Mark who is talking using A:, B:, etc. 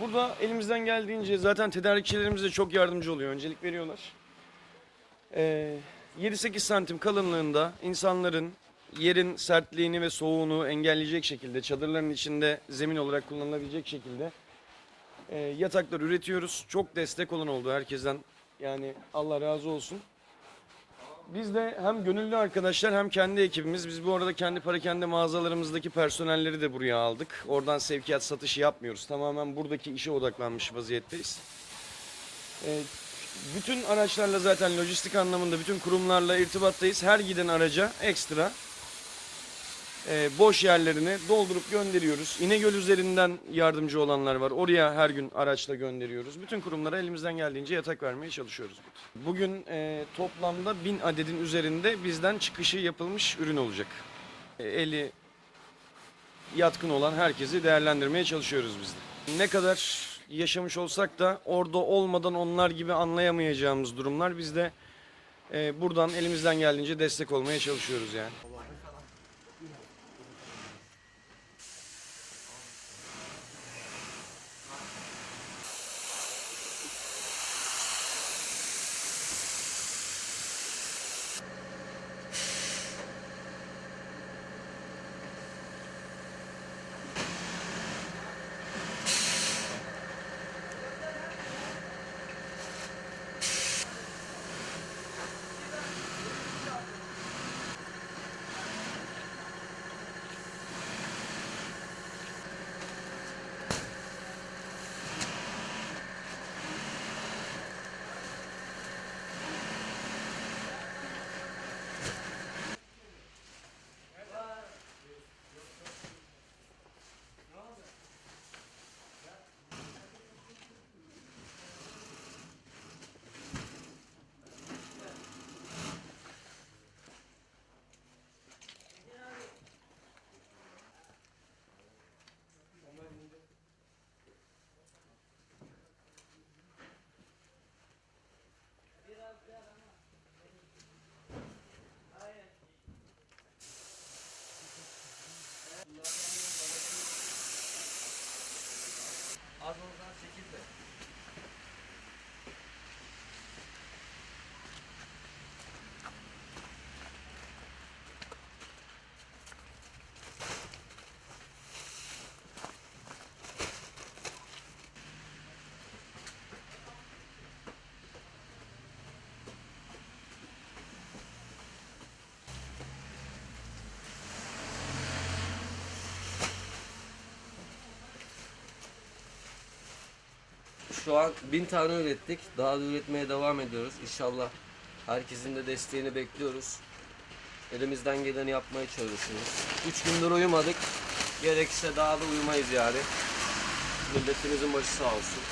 A: Burada elimizden geldiğince zaten tedarikçilerimiz de çok yardımcı oluyor. Öncelik veriyorlar. Ee, 7-8 santim kalınlığında insanların yerin sertliğini ve soğuğunu engelleyecek şekilde çadırların içinde zemin olarak kullanılabilecek şekilde e, yataklar üretiyoruz. Çok destek olan oldu herkesten. Yani Allah razı olsun. Biz de hem gönüllü arkadaşlar hem kendi ekibimiz. Biz bu arada kendi parakende mağazalarımızdaki personelleri de buraya aldık. Oradan sevkiyat satışı yapmıyoruz. Tamamen buradaki işe odaklanmış vaziyetteyiz. Ee, bütün araçlarla zaten lojistik anlamında bütün kurumlarla irtibattayız. Her giden araca ekstra e, boş yerlerini doldurup gönderiyoruz. İnegöl üzerinden yardımcı olanlar var. Oraya her gün araçla gönderiyoruz. Bütün kurumlara elimizden geldiğince yatak vermeye çalışıyoruz. Bugün e, toplamda bin adedin üzerinde bizden çıkışı yapılmış ürün olacak. E, eli yatkın olan herkesi değerlendirmeye çalışıyoruz biz de. Ne kadar yaşamış olsak da orada olmadan onlar gibi anlayamayacağımız durumlar biz de e, buradan elimizden geldiğince destek olmaya çalışıyoruz yani.
B: 가서 Şu an bin tane ürettik. Daha da üretmeye devam ediyoruz. İnşallah herkesin de desteğini bekliyoruz. Elimizden geleni yapmaya çalışıyoruz. Üç gündür uyumadık. Gerekirse daha da uyumayız yani. Milletimizin başı sağ olsun.